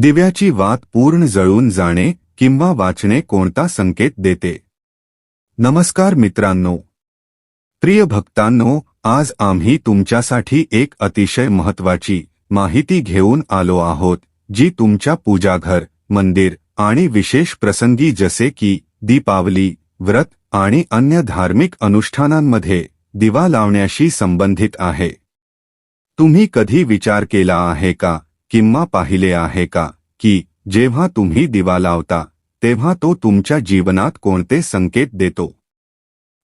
दिव्याची वात पूर्ण जळून जाणे किंवा वाचणे कोणता संकेत देते? नमस्कार मित्रांनो. प्रिय भक्तांनो आज आम्ही तुमच्यासाठी एक अतिशय महत्वाची माहिती घेऊन आलो आहोत जी तुमच्या पूजाघर मंदिर आणि विशेष प्रसंगी जसे की दीपावली व्रत आणि अन्य धार्मिक अनुष्ठानांमध्ये दिवा लावण्याशी संबंधित आहे. तुम्ही कधी विचार केला आहे का? किंवा पाहिले आहे का की जेव्हा तुम्ही दिवा लावता तेव्हा तो तुमच्या जीवनात कोणते संकेत देतो?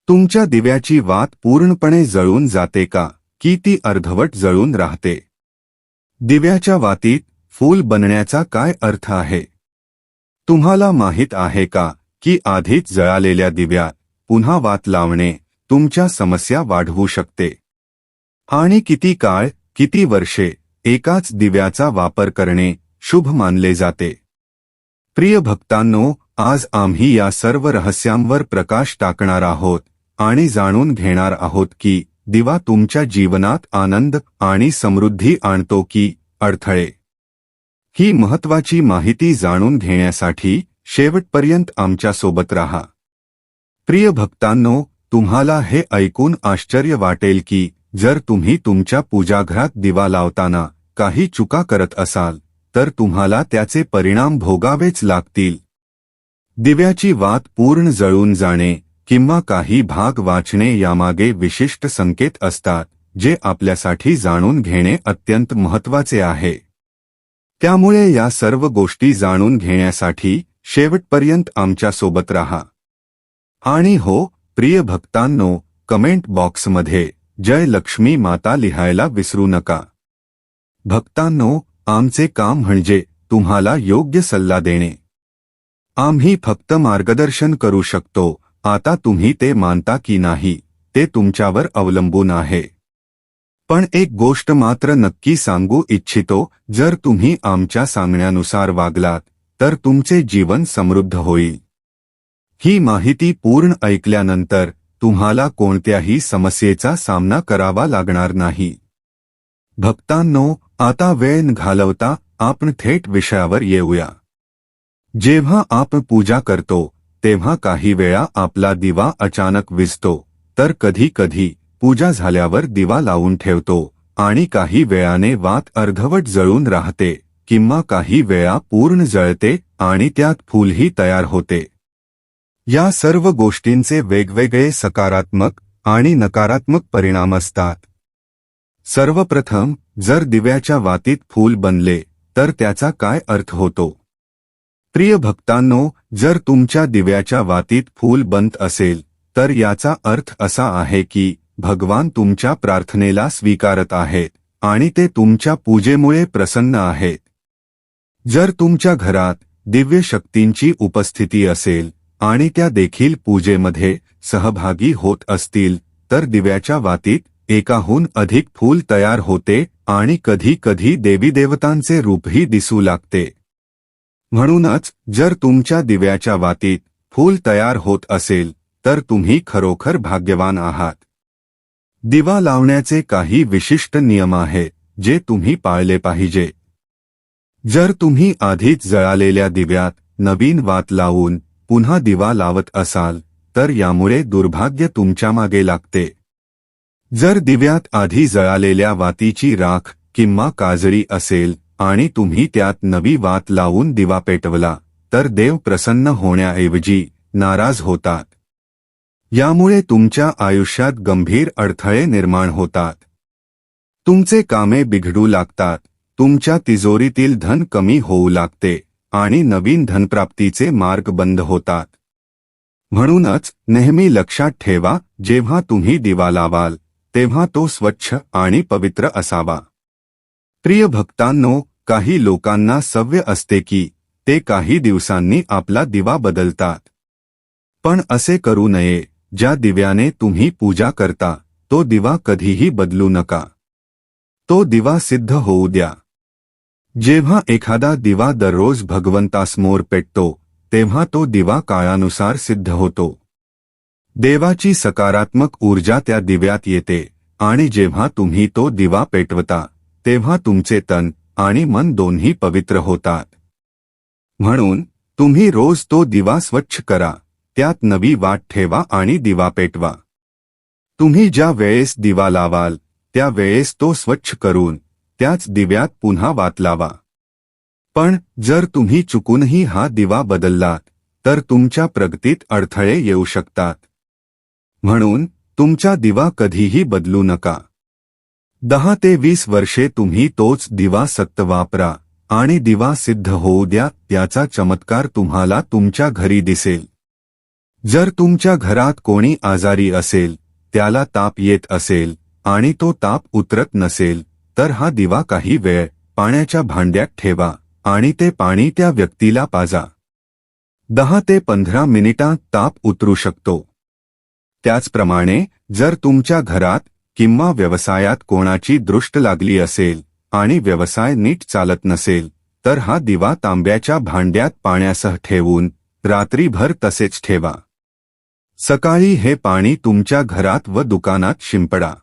तुमच्या दिव्याची वात पूर्णपणे जळून जाते का की ती अर्धवट जळून राहते? दिव्याच्या वातीत फूल बनण्याचा काय अर्थ आहे? तुम्हाला माहीत आहे का की आधीच जळालेल्या दिव्यात पुन्हा वात लावणे तुमच्या समस्या वाढवू शकते? आणि किती काळ किती वर्षे एकाच दिव्याचा वापर करणे शुभ मानले जाते. प्रिय भक्तांनो आज आम्ही या सर्व रहस्यांवर प्रकाश टाकणार आहोत आणि जाणून घेणार आहोत की दिवा तुमच्या जीवनात आनंद आणि समृद्धी आणतो की अडथळे. ही महत्वाची माहिती जाणून घेण्यासाठी शेवटपर्यंत आमच्यासोबत राहा. प्रिय भक्तांनो तुम्हाला हे ऐकून आश्चर्य वाटेल की जर तुम्ही तुमच्या पूजाघरात दिवा लावताना काही चुका करत असाल तर तुम्हाला त्याचे परिणाम भोगावेच लागतील. दिव्याची वात पूर्ण जळून जाणे किंवा काही भाग वाचणे यामागे विशिष्ट संकेत असतात जे आपल्यासाठी जाणून घेणे अत्यंत महत्त्वाचे आहे. त्यामुळे या सर्व गोष्टी जाणून घेण्यासाठी शेवटपर्यंत आमच्यासोबत राहा. आणि हो प्रिय भक्तांनो कमेंट बॉक्समध्ये जय लक्ष्मी माता लिहायला विसरू नका. भक्तांनो आमचे काम म्हणजे तुम्हाला योग्य सल्ला देणे. आम्ही फक्त मार्गदर्शन करू शकतो आता तुम्ही ते मानता की नाही ते तुमच्यावर अवलंबून आहे. पण एक गोष्ट मात्र नक्की सांगू इच्छितो जर तुम्ही आमच्या सांगण्यानुसार वागलात तर तुमचे जीवन समृद्ध होईल. ही माहिती पूर्ण ऐकल्यानंतर तुम्हाला कोणत्याही समस्येचा सामना करावा लागणार नाही. भक्तांनो आता वेळ न घालवता आपण थेट विषयावर येऊया. जेव्हा आपण पूजा करतो तेव्हा काही वेळा आपला दिवा अचानक विजतो तर कधी कधी पूजा झाल्यावर दिवा लावून ठेवतो आणि काही वेळाने वात अर्धवट जळून राहते किंवा काही वेळा पूर्ण जळते आणि त्यात फूलही तयार होते. या सर्व गोष्टींचे वेगवेगळे सकारात्मक आणि नकारात्मक परिणाम असतात. सर्वप्रथम जर दिव्याच्या वातीत फूल बनले तर त्याचा काय अर्थ होतो? प्रिय भक्तांनो जर तुमच्या दिव्याच्या वातीत फूल बनत असेल तर याचा अर्थ असा आहे की भगवान तुमच्या प्रार्थनेला स्वीकारत आहेत आणि ते तुमच्या पूजेमुळे प्रसन्न आहेत. जर तुमच्या घरात दिव्य शक्तींची उपस्थिती असेल आणि त्या देखील पूजेमध्ये सहभागी होत असतील तर दिव्याच्या वातीत एकाहून अधिक फूल तयार होते आणि कधी कधी देवी देवतांचे रूपही दिसू लागते. म्हणूनच जर तुमच्या दिव्याच्या वातीत फूल तयार होत असेल तर तुम्ही खरोखर भाग्यवान आहात. दिवा लावण्याचे काही विशिष्ट नियम आहेत जे तुम्ही पाळले पाहिजे. जर तुम्ही आधीच जळालेल्या दिव्यात नवीन वात लावून पुन्हा दिवा लावत असाल तर यामुळे दुर्भाग्य तुमच्यामागे लागते. जर दिव्यात आधी जळालेल्या वातीची राख किंवा काजळी असेल आणि तुम्ही त्यात नवी वात लावून दिवा पेटवला तर देव प्रसन्न होण्याऐवजी नाराज होतात. यामुळे तुमच्या आयुष्यात गंभीर अडथळे निर्माण होतात. तुमचे कामे बिघडू लागतात तुमच्या तिजोरीतील धन कमी होऊ लागते. आणि नवीन धनप्राप्तीचे मार्ग बंद होतात. म्हणूनच नेहमी लक्षात ठेवा जेव्हा तुम्ही दिवा लावाल तेव्हा तो स्वच्छ आणि पवित्र असावा. प्रिय भक्तांनो काही लोकांना सव्य असते की ते काही दिवसांनी आपला दिवा बदलतात. पण असे करू नये ज्या दिव्याने तुम्ही पूजा करता तो दिवा कधीही बदलू नका. तो दिवा सिद्ध होऊ द्या. जेव्हा एखादा दिवा दररोज भगवंतासमोर पेटतो तेव्हा तो दिवा काळानुसार सिद्ध होतो. देवाची सकारात्मक ऊर्जा त्या दिव्यात येते आणि जेव्हा तुम्ही तो दिवा पेटवता तेव्हा तुमचे तन आणि मन दोन्ही पवित्र होतात. म्हणून तुम्ही रोज तो दिवा स्वच्छ करा त्यात नवी वाट ठेवा आणि दिवा पेटवा. तुम्ही ज्या वेळेस दिवा लावाल त्या वेळेस तो स्वच्छ करून त्याच दिव्यात पुन्हा वात लावा. पण जर तुम्ही चुकूनही हा दिवा बदललात तर तुमच्या प्रगतीत अडथळे येऊ शकतात. म्हणून तुमचा दिवा कधीही बदलू नका. दहा ते वीस वर्षे तुम्ही तोच दिवा सत्त वापरा आणि दिवा सिद्ध होऊ द्या त्याचा चमत्कार तुम्हाला तुमच्या घरी दिसेल. जर तुमच्या घरात कोणी आजारी असेल त्याला ताप येत असेल आणि तो ताप उतरत नसेल तर हा दिवा काही वेळ पाण्याच्या भांड्यात ठेवा आणि ते पाणी त्या व्यक्तीला पाजा. दहा ते पंधरा मिनिटांत ताप उतरू शकतो. त्याचप्रमाणे जर तुमच्या घरात किंवा व्यवसायात कोणाची दृष्ट लागली असेल आणि व्यवसाय नीट चालत नसेल तर हा दिवा तांब्याच्या भांड्यात पाण्यासह ठेवून रात्रीभर तसेच ठेवा. सकाळी हे पाणी तुमच्या घरात व दुकानात शिंपडा.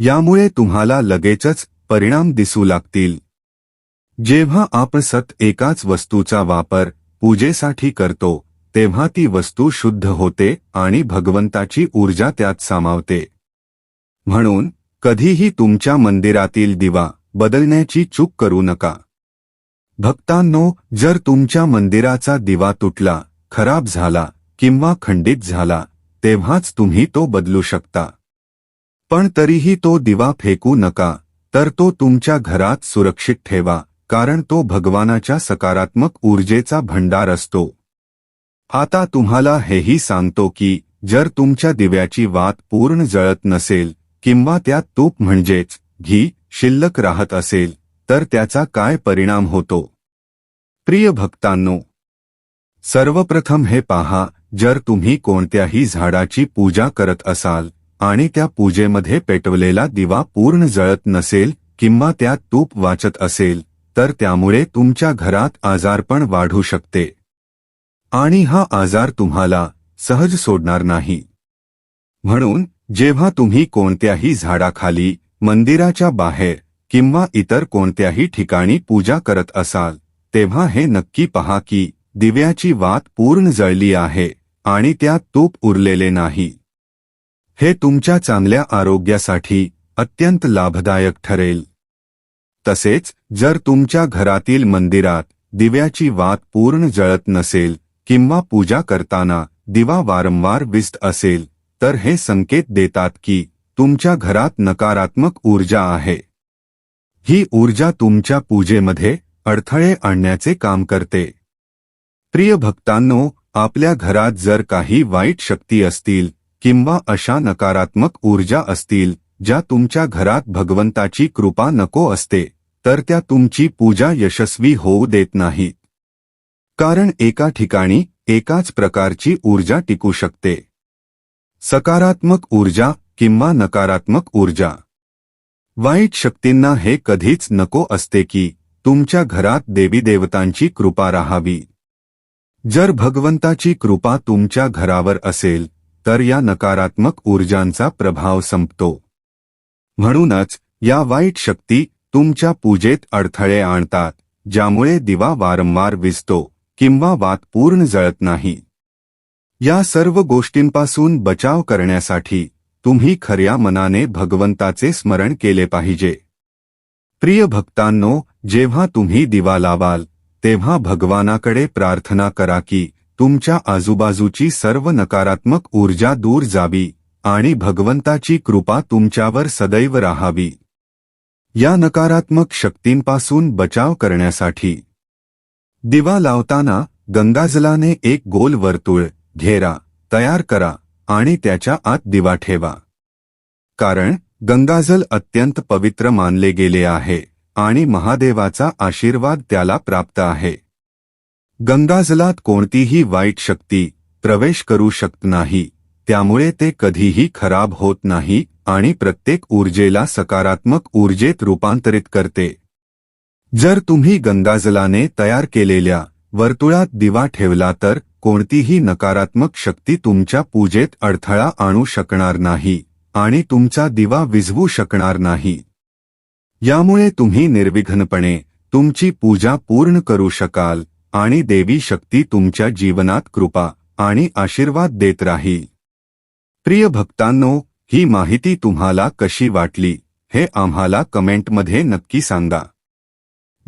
यामुळे तुम्हाला लगेचच परिणाम दिसू लागतील. जेव्हा आपण सत एकाच वस्तूचा वापर पूजेसाठी करतो तेव्हा ती वस्तू शुद्ध होते आणि भगवंताची ऊर्जा त्यात सामावते. म्हणून कधीही तुमच्या मंदिरातील दिवा बदलण्याची चूक करू नका. भक्तांनो जर तुमच्या मंदिराचा दिवा तुटला खराब झाला किंवा खंडित झाला तेव्हाच तुम्ही तो बदलू शकता. पण तरीही तो दिवा फेकू नका तर तो तुमच्या घरात सुरक्षित ठेवा कारण तो भगवानाच्या सकारात्मक ऊर्जेचा भंडार असतो. आता तुम्हाला हेही सांगतो की जर तुमच्या दिव्याची वात पूर्ण जळत नसेल किंवा त्यात तूप म्हणजेच घी शिल्लक राहत असेल तर त्याचा काय परिणाम होतो? प्रिय भक्तांनो सर्वप्रथम हे पहा जर तुम्ही कोणत्याही झाडाची पूजा करत असाल आणि त्या पूजेमध्ये पेटवलेला दिवा पूर्ण जळत नसेल किंवा त्यात तूप वाचत असेल तर त्यामुळे तुमच्या घरात आजारपण वाढू शकते. आणि हा आजार तुम्हाला सहज सोडणार नाही. म्हणून जेव्हा तुम्ही कोणत्याही झाडाखाली मंदिराच्या बाहेर किंवा इतर कोणत्याही ठिकाणी पूजा करत असाल तेव्हा हे नक्की पहा की दिव्याची वात पूर्ण जळली आहे आणि त्यात तूप उरलेले नाही. हे तुमच्या चांगल्या आरोग्यासाठी अत्यंत लाभदायक ठरेल. तसेच जर तुमच्या घरातील मंदिरात दिव्याची वात पूर्ण जळत नसेल किंवा पूजा करताना दिवा वारंवार विस्त असेल तर हे संकेत देतात की तुमच्या घरात नकारात्मक ऊर्जा आहे. ही ऊर्जा तुमच्या पूजेमध्ये अडथळे आणण्याचे काम करते. प्रिय भक्तांनो आपल्या घरात जर काही वाईट शक्ती असतील किंवा अशा नकारात्मक ऊर्जा असतील ज्या तुमच्या घरात भगवंताची कृपा नको असते तर त्या तुमची पूजा यशस्वी होऊ देत नाहीत. कारण एका ठिकाणी एकाच प्रकारची ऊर्जा टिकू शकते. सकारात्मक ऊर्जा किंवा नकारात्मक ऊर्जा. वाईट शक्तींना हे कधीच नको असते की तुमच्या घरात देवी देवतांची कृपा राहावी. जर भगवंताची कृपा तुमच्या घरावर असेल तर या नकारात्मक ऊर्जांचा प्रभाव संपतो. म्हणूनच या वाईट शक्ती तुमच्या पूजेत अडथळे आणतात ज्यामुळे दिवा वारंवार विजतो किंवा वात पूर्ण जळत नाही. या सर्व गोष्टींपासून बचाव करण्यासाठी तुम्ही खऱ्या मनाने भगवंताचे स्मरण केले पाहिजे. प्रिय भक्तांनो जेव्हा तुम्ही दिवा लावाल तेव्हा भगवानाकडे प्रार्थना करा की तुमच्या आजूबाजूची सर्व नकारात्मक ऊर्जा दूर जावी आणि भगवंताची कृपा तुमच्यावर सदैव राहावी. या नकारात्मक शक्तींपासून बचाव करण्यासाठी. दिवा लावताना गंगाजलाने एक गोल वर्तुळ घेरा तयार करा आणि त्याच्या आत दिवा ठेवा. कारण गंगाजल अत्यंत पवित्र मानले गेले आहे आणि महादेवाचा आशीर्वाद त्याला प्राप्त आहे. गंगाजलात कोणतीही वाईट शक्ती प्रवेश करू शकत नाही त्यामुळे ते कधीही खराब होत नाही आणि प्रत्येक ऊर्जेला सकारात्मक ऊर्जेत रूपांतरित करते. जर तुम्ही गंगाजलाने तयार केलेल्या वर्तुळात दिवा ठेवला तर कोणतीही नकारात्मक शक्ती तुमच्या पूजेत अडथळा आणू शकणार नाही आणि तुमचा दिवा विझवू शकणार नाही. यामुळे तुम्ही निर्विघ्नपणे तुमची पूजा पूर्ण करू शकाल. आणि देवी शक्ती तुमच्या जीवनात कृपा आणि आशीर्वाद देत राहील प्रिय भक्तांनो, ही माहिती तुम्हाला कशी वाटली, हे आम्हाला कमेंटमध्ये नक्की सांगा.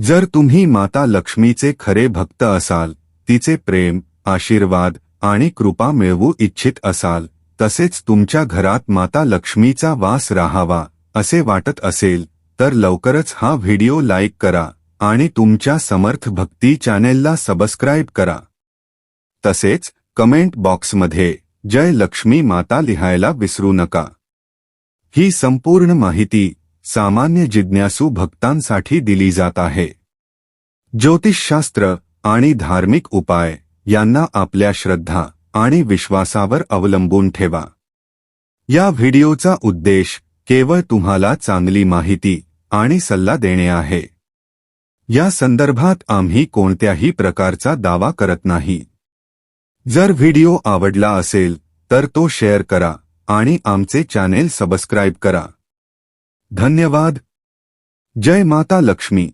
जर तुम्ही माता लक्ष्मीचे खरे भक्त असाल, तिचे प्रेम, आशीर्वाद आणि कृपा मिळवू इच्छित असाल, तसेच तुमच्या घरात माता लक्ष्मीचा वास राहावा, असे वाटत असेल, तर लवकरच हा व्हिडिओ लाईक करा. आणि तुमच्या समर्थ भक्ती चॅनेलला सबस्क्राईब करा. तसेच कमेंट बॉक्समध्ये जय लक्ष्मी माता लिहायला विसरू नका. ही संपूर्ण माहिती सामान्य जिज्ञासू भक्तांसाठी दिली जात आहे. ज्योतिषशास्त्र आणि धार्मिक उपाय यांना आपल्या श्रद्धा आणि विश्वासावर अवलंबून ठेवा. या व्हिडिओचा उद्देश केवळ तुम्हाला चांगली माहिती आणि सल्ला देणे आहे. या संदर्भात आम्ही कोणत्याही प्रकारचा दावा करत नाही. जर व्हिडिओ आवडला असेल तर तो शेअर करा आणि आमचे चॅनेल सबस्क्राईब करा. धन्यवाद. जय माता लक्ष्मी.